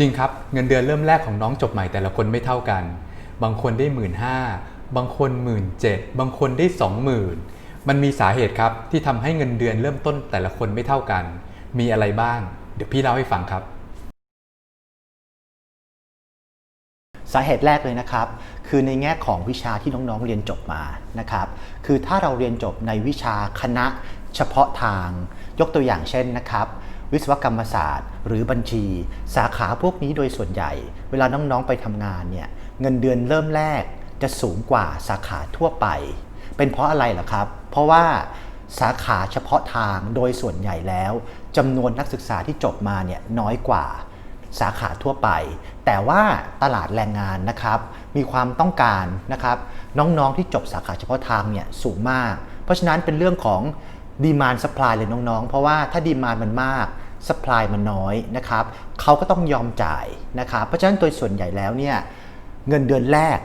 จริงครับเงินเดือนเริ่มแรกของน้องจบใหม่แต่ละคนไม่เท่ากัน บางคนได้หมื่นห้าบางคนหมื่นเจ็ดบางคนได้สองหมื่นมันมีสาเหตุครับที่ทำให้เงินเดือนเริ่มต้นแต่ละคนไม่เท่ากัน มีอะไรบ้าง เดี๋ยวพี่เล่าให้ฟังครับ สาเหตุแรกเลยนะครับ คือในแง่ของวิชาที่น้องๆเรียนจบมานะครับ คือถ้าเราเรียนจบในวิชาคณะเฉพาะทาง ยกตัวอย่างเช่นนะครับ วิศวกรรมศาสตร์ หรือบัญชี สาขาพวกนี้โดยส่วนใหญ่ เวลาน้องๆไปทำงานเนี่ยเงินเดือนเริ่มแรกจะสูงกว่าสาขาทั่วไป เป็นเพราะอะไรเหรอครับ เพราะว่าสาขาเฉพาะทางโดยส่วนใหญ่แล้วจำนวนนักศึกษาที่จบมาเนี่ยน้อยกว่าสาขาทั่วไป แต่ว่าตลาดแรงงานนะครับ มีความต้องการนะครับ น้องๆที่จบสาขาเฉพาะทางเนี่ยสูงมาก เพราะฉะนั้นเป็นเรื่องของ ดีมานสป라이เลยน้องๆ เพราะว่าถ้าดีมานมันมากสป라이มันน้อยนะครับเขาก็ต้องยอมจ่ายนะครับ เพราะฉะนั้นโดยส่วนใหญ่แล้วเนี่ยเงินเดือนแรก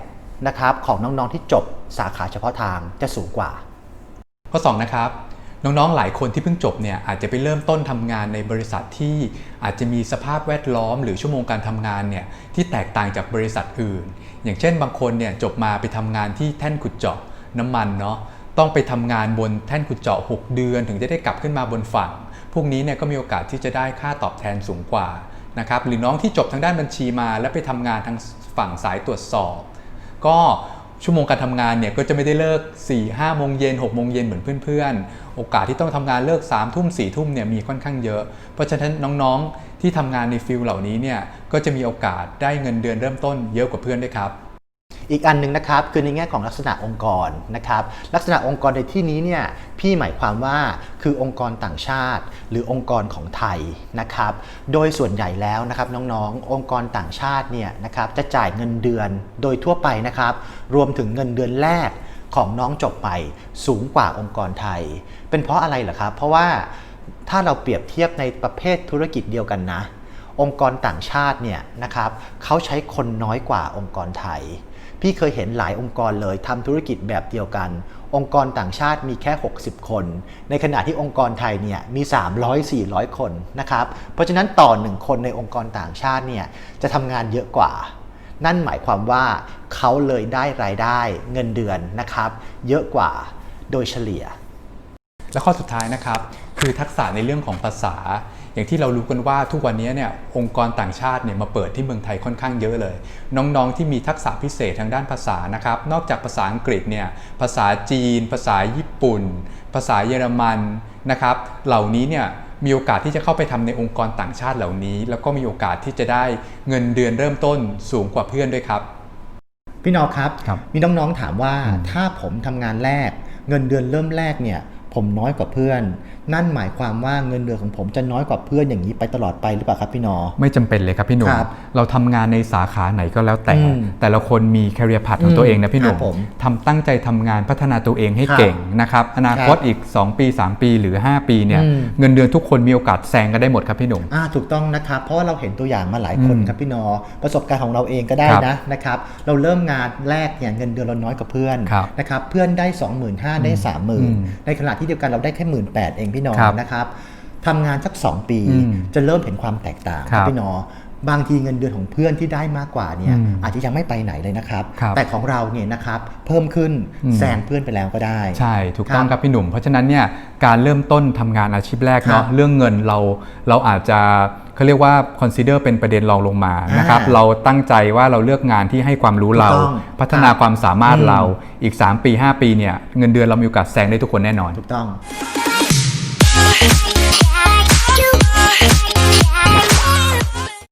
นะครับของน้องๆที่จบสาขาเฉพาะทางจะสูงกว่า ข้อ2นะครับน้องๆ หลายคนที่เพิ่งจบเนี่ยอาจจะไปเริ่มต้นทำงานในบริษัทที่อาจจะมีสภาพแวดล้อม หรือชั่วโมงการทำงานเนี่ยที่แตกต่างจากบริษัทอื่น อย่างเช่น บางคนเนี่ยจบมาไปทำงานที่แท่นขุดเจาะน้ำมันเนาะ ต้องไปทำงานบนแท่นขุดเจาะ 6 เดือน ถึงจะได้กลับขึ้นมาบนฝั่ง พวกนี้เนี่ยก็มีโอกาสที่จะได้ค่าตอบแทนสูงกว่านะครับหรือน้องที่จบทางด้านบัญชีมา แล้วไปทำงานทางฝั่งสายตรวจสอบ ก็ชั่วโมงการทำงานเนี่ยก็จะไม่ได้เลิก 4 5โมงเย็น6โมงเย็นเหมือนเพื่อนๆ โอกาสที่ต้องทำงานเลิก3ทุ่ม4ทุ่มเนี่ยมีค่อนข้างเยอะ เพราะฉะนั้นน้องๆที่ทำงานในฟิลเหล่านี้เนี่ยก็จะมีโอกาสได้เงินเดือนเริ่มต้นเยอะกว่าเพื่อนด้วยครับ อีกอันหนึ่งนะครับคือในแง่ของลักษณะองค์กรนะครับลักษณะองค์กรในที่นี้เนี่ยพี่หมายความว่าคือองค์กรต่างชาติ หรือองค์กรของไทยนะครับโดยส่วนใหญ่แล้วนะครับน้องๆ องค์กรต่างชาติเนี่ยนะครับจะจ่ายเงินเดือนโดยทั่วไปนะครับรวมถึงเงินเดือนแรกของน้องจบไปสูงกว่าองค์กรไทย เป็นเพราะอะไรเหรอครับ เพราะว่าถ้าเราเปรียบเทียบในประเภทธุรกิจเดียวกันนะ องค์กรต่างชาติเนี่ยนะครับเขาใช้คนน้อยกว่าองค์กรไทย พี่เคยเห็นหลายองค์กรเลยทำธุรกิจแบบเดียวกัน องค์กรต่างชาติมีแค่ 60 คน ในขณะที่องค์กรไทยเนี่ยมี 300-400 คนนะครับเพราะฉะนั้นต่อหนึ่งคนในองค์กรต่างชาติเนี่ยจะทำงานเยอะกว่า นั่นหมายความว่าเขาเลยได้รายได้เงินเดือนนะครับ เยอะกว่าโดยเฉลี่ย และข้อสุดท้ายนะครับ คือทักษะในเรื่องของภาษา อย่างที่เรารู้กันว่าทุกวันนี้เนี่ยองค์กรต่างชาติเนี่ยมาเปิดที่เมืองไทยค่อนข้างเยอะเลย น้องๆที่มีทักษะพิเศษทางด้านภาษานะครับนอกจากภาษาอังกฤษเนี่ยภาษาจีน ภาษาญี่ปุ่น ภาษาเยอรมันนะครับเหล่านี้เนี่ยมีโอกาสที่จะเข้าไปทำในองค์กรต่างชาติเหล่านี้ แล้วก็มีโอกาสที่จะได้เงินเดือนเริ่มต้นสูงกว่าเพื่อนด้วยครับ พี่นอครับครับมีน้องๆถามว่าอืมถ้าผมทำงานแรก เงินเดือนเริ่มแรกเนี่ย ผมน้อยกว่าเพื่อน นั่นหมายความว่าเงินเดือนของผมจะน้อยกว่าเพื่อนอย่างนี้ไปตลอดไปหรือเปล่าครับพี่นอ ไม่จำเป็นเลยครับพี่หนุ่มครับเราทำงานในสาขาไหนก็แล้วแต่อืมแต่ละคนมี career path ของตัวเองนะพี่หนุ่คมรับผมทำตั้งใจทำงานพัฒนาตัวเองให้ครับเก่งนะครับอนาคตครับอีก 2 ปี 3 ปีหรือ 5 ปีเนี่ยอืมเงินเดือนทุกคนมีโอกาสแซงกันได้หมดครับพี่หนุ่มอ่าถูกต้องนะครับเพราะว่าเราเห็นตัวอย่างมาหลายคนอืมครับพี่นอ ประสบการณ์ของเราเองก็ได้ครับนะนะครับเราเริ่มงานแรกเนี่ยเงินเดือนเราน้อยกว่าเพื่อนครับนะครับเพื่อนได้ 25,000ได้อืม30,000 ในขณะที่เดียวกันเราได้แค่18,000เองพี่นอครับนะครับทำงานสัก 2 ปีอืมจะเริ่มเห็นความแตกต่างครับพี่นอบางทีเงินเดือนของเพื่อนที่ได้มากกว่าเนี่ยอืมอาจจะยังไม่ไปไหนเลยนะครับครับแต่ของเราเนี่ยนะครับเพิ่มขึ้นอืมแซงเพื่อนไปแล้วก็ได้ ใช่ถูกต้องครับครับพี่หนุ่ม เพราะฉะนั้นเนี่ยการเริ่มต้นทำงานอาชีพแรกครัเนาะบเรื่องเงินเราเราอาจจะเขาเรียกว่า consider เป็นประเด็นรองลงมานะครับอ่าเราตั้งใจว่าเราเลือกงานที่ให้ความรู้เราถูกต้องพัฒนาครับความสามารถอืมเราอีก 3 ปี 5 ปีเนี่ยเงินเดือนเรามีโอกาสแซงได้ทุกคนแน่นอนถูกต้อง「